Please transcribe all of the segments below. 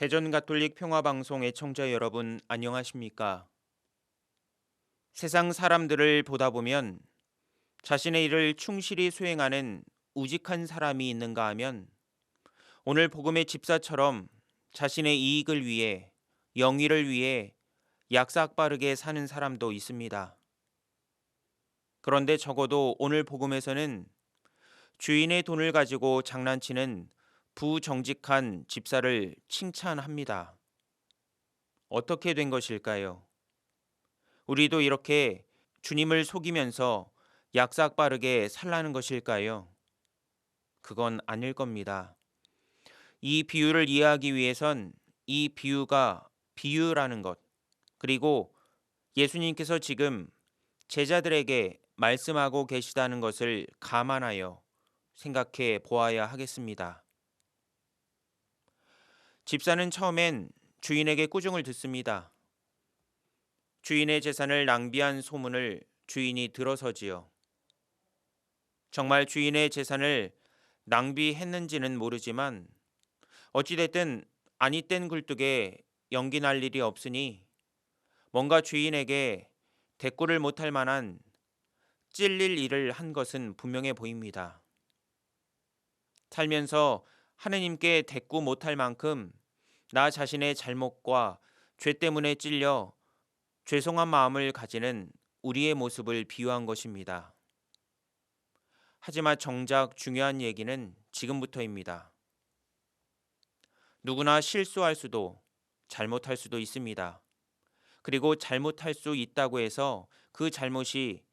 대전 가톨릭 평화방송 애청자 여러분 안녕하십니까? 세상 사람들을 보다 보면 자신의 일을 충실히 수행하는 우직한 사람이 있는가 하면 오늘 복음의 집사처럼 자신의 이익을 위해 영위를 위해 약삭 빠르게 사는 사람도 있습니다. 그런데 적어도 오늘 복음에서는 주인의 돈을 가지고 장난치는 부정직한 집사를 칭찬합니다. 어떻게 된 것일까요? 우리도 이렇게 주님을 속이면서 약삭 빠르게 살라는 것일까요? 그건 아닐 겁니다. 이 비유를 이해하기 위해선 이 비유가 비유라는 것, 그리고 예수님께서 지금 제자들에게 말씀하고 계시다는 것을 감안하여 생각해 보아야 하겠습니다. 집사는 처음엔 주인에게 꾸중을 듣습니다. 주인의 재산을 낭비한 소문을 주인이 들어서지요. 정말 주인의 재산을 낭비했는지는 모르지만 어찌됐든 아니 땐 굴뚝에 연기 날 일이 없으니 뭔가 주인에게 대꾸를 못할 만한 찔릴 일을 한 것은 분명해 보입니다. 살면서 하느님께 대꾸 못할 만큼 나 자신의 잘못과 죄 때문에 찔려 죄송한 마음을 가지는 우리의 모습을 비유한 것입니다. 하지만 정작 중요한 얘기는 지금부터입니다. 누구나 실수할 수도 잘못할 수도 있습니다. 그리고 잘못할 수 있다고 해서 그 잘못이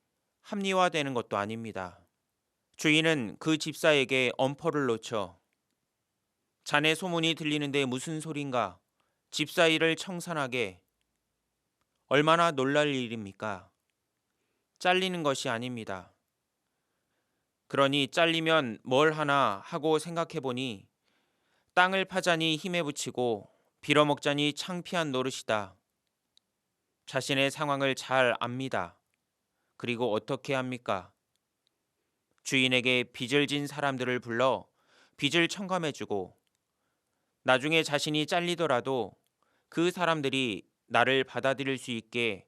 합리화되는 것도 아닙니다. 주인은 그 집사에게 엄포를 놓쳐 자네 소문이 들리는데 무슨 소린가? 집사 일을 청산하게 얼마나 놀랄 일입니까? 잘리는 것이 아닙니다. 그러니 잘리면 뭘 하나 하고 생각해 보니 땅을 파자니 힘에 붙이고 빌어먹자니 창피한 노릇이다. 자신의 상황을 잘 압니다. 그리고 어떻게 합니까? 주인에게 빚을 진 사람들을 불러 빚을 청감해 주고 나중에 자신이 잘리더라도 그 사람들이 나를 받아들일 수 있게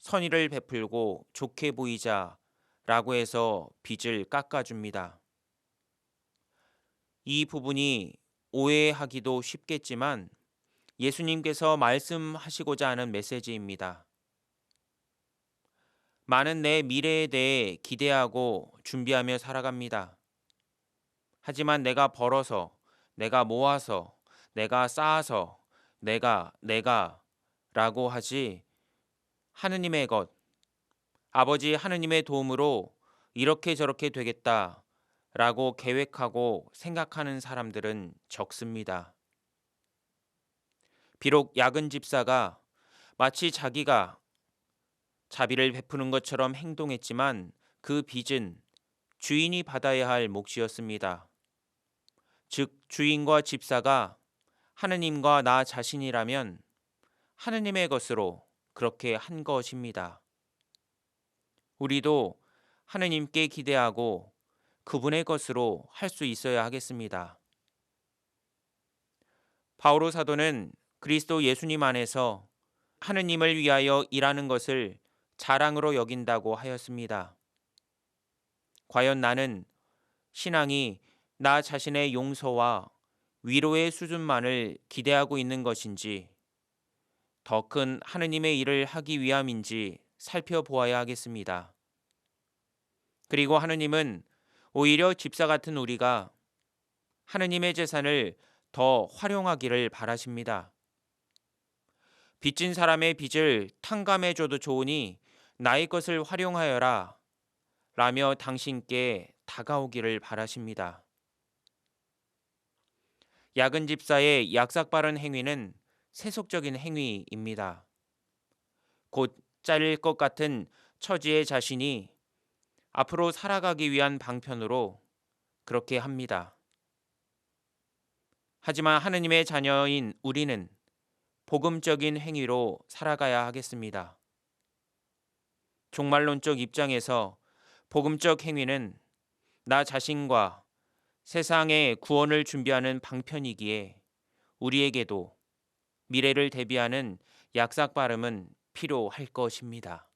선의를 베풀고 좋게 보이자 라고 해서 빚을 깎아줍니다. 이 부분이 오해하기도 쉽겠지만 예수님께서 말씀하시고자 하는 메시지입니다. 많은 내 미래에 대해 기대하고 준비하며 살아갑니다. 하지만 내가 벌어서, 내가 모아서, 내가 쌓아서, 내가, 내가 라고 하지 하느님의 것, 아버지 하느님의 도움으로 이렇게 저렇게 되겠다 라고 계획하고 생각하는 사람들은 적습니다. 비록 야근 집사가 마치 자기가 자비를 베푸는 것처럼 행동했지만 그 빚은 주인이 받아야 할 몫이었습니다. 즉, 주인과 집사가 하느님과 나 자신이라면 하느님의 것으로 그렇게 한 것입니다. 우리도 하느님께 기대하고 그분의 것으로 할 수 있어야 하겠습니다. 바오로 사도는 그리스도 예수님 안에서 하느님을 위하여 일하는 것을 자랑으로 여긴다고 하였습니다. 과연 나는 신앙이 나 자신의 용서와 위로의 수준만을 기대하고 있는 것인지 더 큰 하느님의 일을 하기 위함인지 살펴보아야 하겠습니다. 그리고 하느님은 오히려 집사 같은 우리가 하느님의 재산을 더 활용하기를 바라십니다. 빚진 사람의 빚을 탕감해 줘도 좋으니 나의 것을 활용하여라 라며 당신께 다가오기를 바라십니다. 야근 집사의 약삭 빠른 행위는 세속적인 행위입니다. 곧 잘릴 것 같은 처지의 자신이 앞으로 살아가기 위한 방편으로 그렇게 합니다. 하지만 하느님의 자녀인 우리는 복음적인 행위로 살아가야 하겠습니다. 종말론적 입장에서 복음적 행위는 나 자신과 세상의 구원을 준비하는 방편이기에 우리에게도 미래를 대비하는 약삭 발음은 필요할 것입니다.